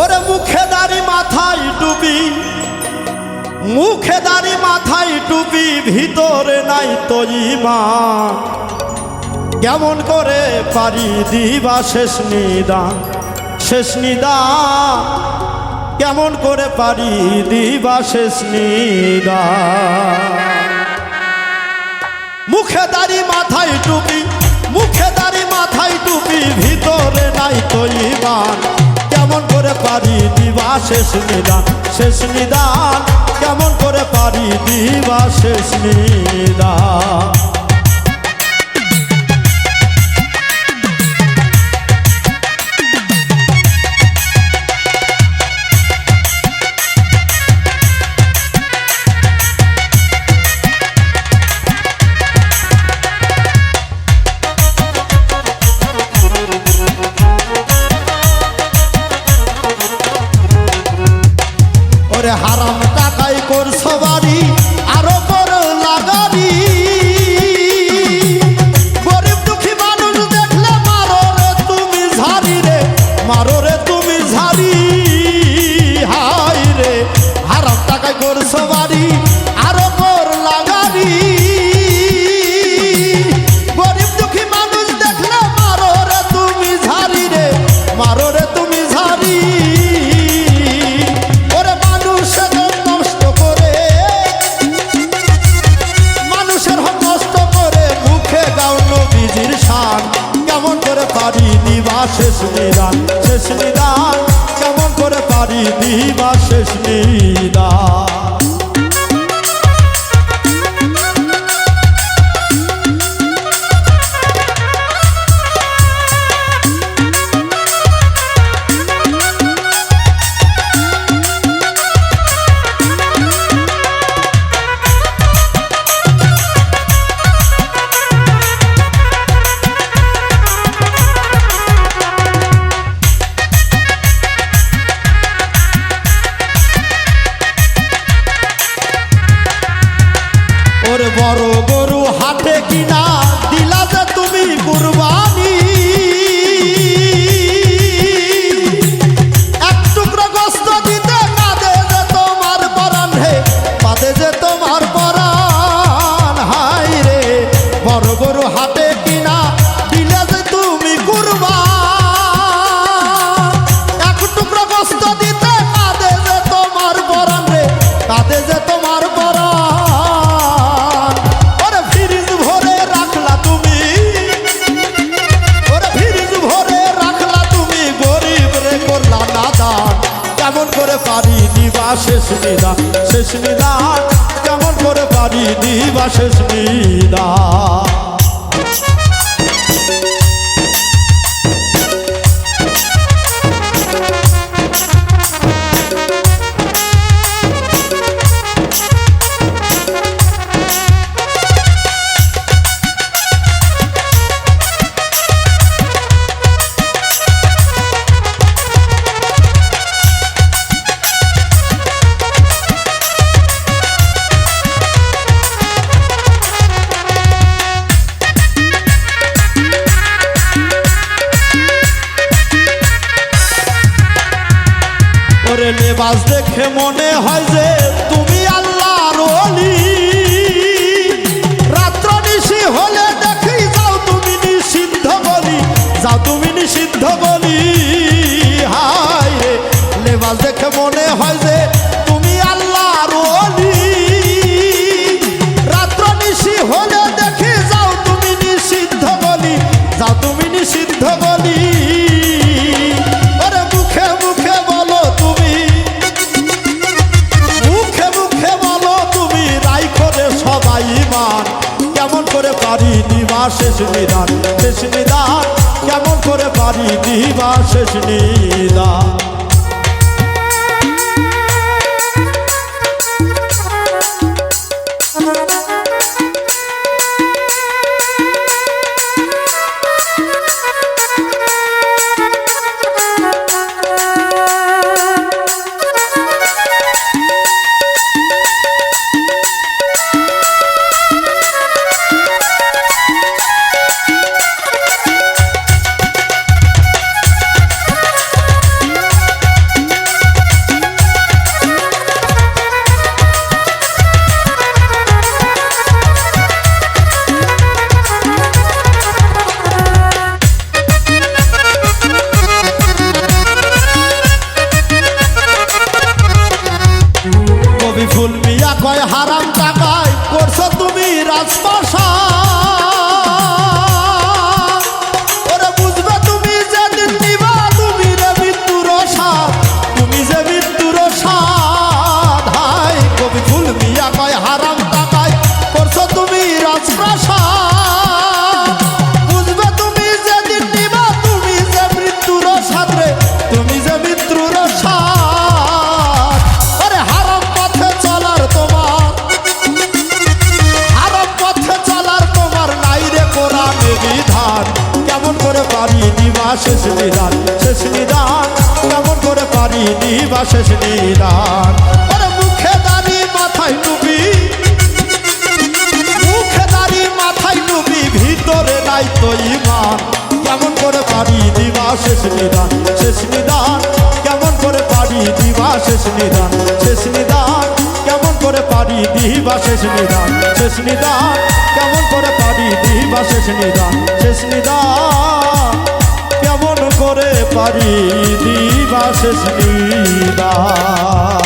ওরে মুখে দাড়ি মাথায় টুপি, মুখে দাড়ি মাথায় টুপি, ভিতরে নাই তো মা কেমন করে পারি দিবা শেষ নিদান শেষ নিদান। কেমন করে পারি দিবা শেষ নিদান। মুখে দাড়ি মাথায় শেষ নিদান শেষ নিদান। কেমন করে পারি দিবা শেষ নিদান? ওরে হারাম টাকাই করছ বাড়ি, আরও বড় লাগারি। গরিব দুঃখী মানুষ দেখলে মারো রে তুমি ঝাড়ি রে, মারো রে তুমি ঝাড়ি। হাই রে, হারাম টাকাই করছ বাড়ি নবীজির শান, কেমন করে পারি দিবা শেষ নিদান? শেষ নিদান, কেমন করে পারি দিবা শেষ নিদান? হাটে শেষনিদা শেষ নিদান কেমন করে পারি দিবা শেষ ওরে লেবাস দেখে মনে হয় যে তুমি আল্লাহর ওলি। করে পারি দিবা শেষ নিদান শেষ নিদান। কেমন করে পারি দিবা শেষ নিদান? শেষ নিদান শেষ নিদান। কেমন করে পারি দিবা, শেষ নিদান? ওরে মুখে দাঁড়ি মাথায় টুপি মুখে দাঁড়ি মাথায় টুপি ভিতরে নাই তো ইমান। কেমন করে পারি দিবা, শেষ নিদান শেষ নিদান। কেমন করে পারি দিবা, শেষ নিদান শেষ নিদান। কেমন করে পারি দিবা, শেষ নিদান শেষ নিদান। কেমন করে পারি দিবা, শেষ নিদান শেষ নিদান। করে পারি দিবা শেষ নিদান